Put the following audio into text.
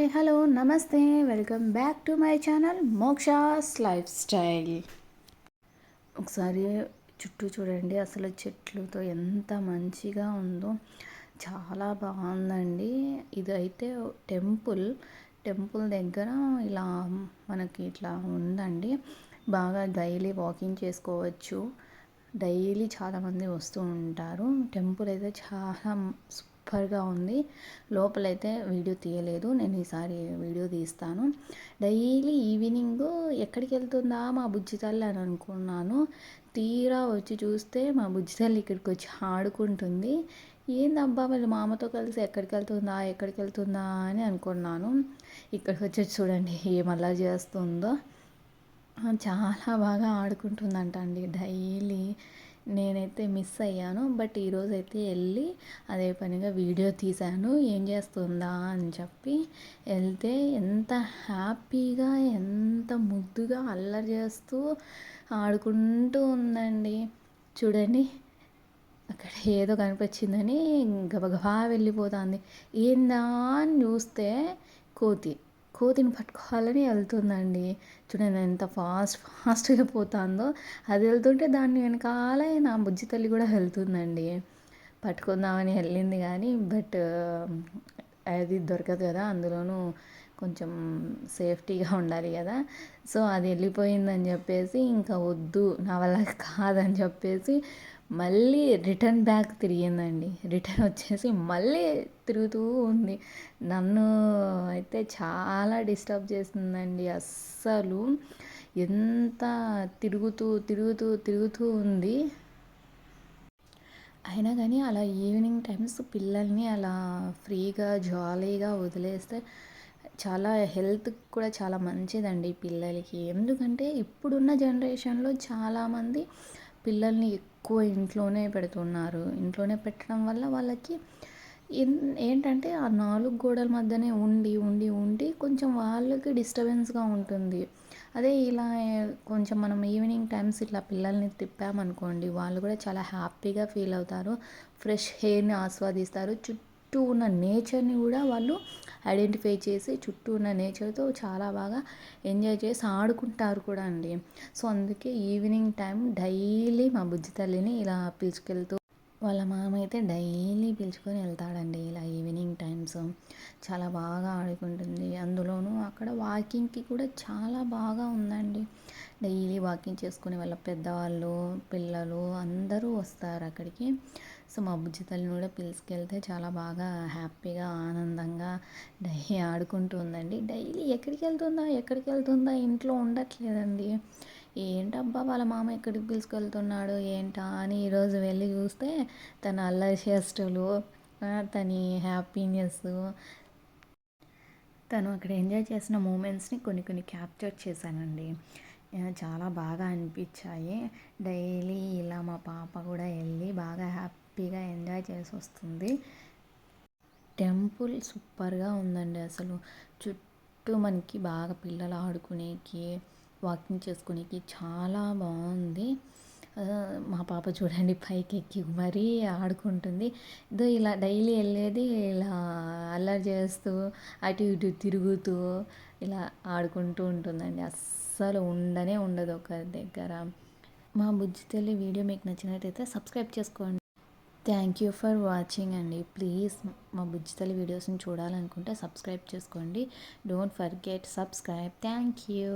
Hi hello నమస్తే. Welcome back to my channel Moksha's lifestyle ఒకసారి చుట్టూ చూడండి అసలు చెట్లతో ఎంత మంచిగా ఉందో. చాలా బాగుందండి. ఇది అయితే టెంపుల్. టెంపుల్ దగ్గర ఇలా మనకి ఇట్లా ఉందండి. బాగా డైలీ వాకింగ్ చేసుకోవచ్చు. డైలీ చాలామంది వస్తూ ఉంటారు. టెంపుల్ అయితే చాలా సూపర్గా ఉంది. లోపలైతే వీడియో తీయలేదు. నేను ఈసారి వీడియో తీస్తాను. డైలీ ఈవినింగ్ ఎక్కడికి వెళ్తుందా మా బుజ్జి తల్లి అని అనుకున్నాను. తీరా వచ్చి చూస్తే మా బుజ్జి తల్లి ఇక్కడికి వచ్చి ఆడుకుంటుంది. ఏందబ్బా మళ్ళీ మామతో కలిసి ఎక్కడికి వెళ్తుందా ఎక్కడికి వెళ్తుందా అని అనుకున్నాను. ఇక్కడికి వచ్చి చూడండి ఏమల్లా చేస్తుందో. చాలా బాగా ఆడుకుంటుందంట అండి డైలీ. నేనైతే మిస్ అయ్యాను బట్ ఈరోజు అయితే వెళ్ళి అదే పనిగా వీడియో తీశాను. ఏం చేస్తుందా అని చెప్పి వెళ్తే ఎంత హ్యాపీగా ఎంత ముద్దుగా అల్లరి చేస్తూ ఆడుకుంటూ ఉందండి. చూడండి అక్కడ ఏదో కనిపించిందని గబగబా వెళ్ళిపోతుంది. ఏందా అని చూస్తే కోతి. కోతిని పట్టుకోవాలని వెళ్తుందండి. చూడండి ఎంత ఫాస్ట్ ఫాస్ట్గా పోతుందో. అది వెళ్తుంటే దాన్ని వెనకాల నా బుజ్జి తల్లి కూడా వెళ్తుందండి. పట్టుకుందామని వెళ్ళింది కానీ బట్ అది దొరకదు కదా అందులోనూ కొంచెం సేఫ్టీగా ఉండాలి కదా. సో అది వెళ్ళిపోయిందని చెప్పేసి ఇంకా వద్దు నా వల్ల కాదని చెప్పేసి మళ్ళీ రిటర్న్ బ్యాక్ తిరిగిందండి. రిటర్న్ వచ్చేసి మళ్ళీ తిరుగుతూ ఉంది. నన్ను అయితే చాలా డిస్టర్బ్ చేస్తుందండి అస్సలు. ఎంత తిరుగుతూ తిరుగుతూ తిరుగుతూ ఉంది. అయినా కానీ అలా ఈవినింగ్ టైమ్స్ పిల్లల్ని అలా ఫ్రీగా జాలీగా వదిలేస్తే చాలా హెల్త్ కూడా చాలా మంచిదండి పిల్లలకి. ఎందుకంటే ఇప్పుడున్న జనరేషన్లో చాలామంది పిల్లల్ని ఎక్కువ ఇంట్లోనే పెడుతున్నారు. ఇంట్లోనే పెట్టడం వల్ల వాళ్ళకి ఏంటంటే ఆ నాలుగు గోడల మధ్యనే ఉండి ఉండి ఉండి కొంచెం వాళ్ళకి డిస్టర్బెన్స్గా ఉంటుంది. అదే ఇలా కొంచెం మనం ఈవినింగ్ టైమ్స్ ఇట్లా పిల్లల్ని తిప్పామనుకోండి వాళ్ళు కూడా చాలా హ్యాపీగా ఫీల్ అవుతారు. ఫ్రెష్ హెయిర్ని ఆస్వాదిస్తారు. చుట్టూ చుట్టూ ఉన్న నేచర్ని కూడా వాళ్ళు ఐడెంటిఫై చేసి చుట్టూ ఉన్న నేచర్తో చాలా బాగా ఎంజాయ్ చేసి ఆడుకుంటారు కూడా అండి. సో అందుకే ఈవినింగ్ టైం డైలీ మా బుజ్జి తల్లిని ఇలా పిలుచుకెళ్తూ వాళ్ళ మామ అయితే డైలీ పిలుచుకొని వెళ్తాడండి ఇలా ఈవినింగ్ టైమ్స్. చాలా బాగా ఆడుకుంటుంది. అందులోనూ అక్కడ వాకింగ్కి కూడా చాలా బాగా ఉందండి. డైలీ వాకింగ్ చేసుకునే వాళ్ళ పెద్దవాళ్ళు పిల్లలు అందరూ వస్తారు అక్కడికి. సో మా బుజ్జి తల్లిని కూడా పిలుచుకెళ్తే చాలా బాగా హ్యాపీగా ఆనందంగా డైలీ ఆడుకుంటూ ఉందండి. డైలీ ఎక్కడికి వెళ్తుందా ఎక్కడికి వెళ్తుందా ఇంట్లో ఉండట్లేదండి. ఏంటబ్బా వాళ్ళ మామ ఎక్కడికి పిలుచుకెళ్తున్నాడు ఏంటా అని ఈరోజు వెళ్ళి చూస్తే తన అల్లరి చేష్టలు తని హ్యాపీనెస్ తను అక్కడ ఎంజాయ్ చేసిన మూమెంట్స్ని కొన్ని కొన్ని క్యాప్చర్ చేశానండి. చాలా బాగా అనిపించాయి. డైలీ ఇలా మా పాప కూడా వెళ్ళి బాగా హ్యాపీ హ్యాపీగా ఎంజాయ్ చేసి వస్తుంది. టెంపుల్ సూపర్గా ఉందండి అసలు. చుట్టూ మనకి బాగా పిల్లలు ఆడుకునేకి వాకింగ్ చేసుకునేకి చాలా బాగుంది. మా పాప చూడండి పైకి ఎక్కి మరీ ఆడుకుంటుంది. ఇదో ఇలా డైలీ వెళ్ళేది ఇలా అల్లరి చేస్తూ అటు ఇటు తిరుగుతూ ఇలా ఆడుకుంటూ ఉంటుందండి. అస్సలు ఉండనే ఉండదు ఒక దగ్గర. మా బుజ్జి తల్లి వీడియో మీకు నచ్చినట్టయితే సబ్స్క్రైబ్ చేసుకోండి. థ్యాంక్ యూ ఫర్ వాచింగ్ అండి. ప్లీజ్ మా బుజ్జితల్లి వీడియోస్ని చూడాలనుకుంటే సబ్స్క్రైబ్ చేసుకోండి. Don't forget subscribe. Thank you.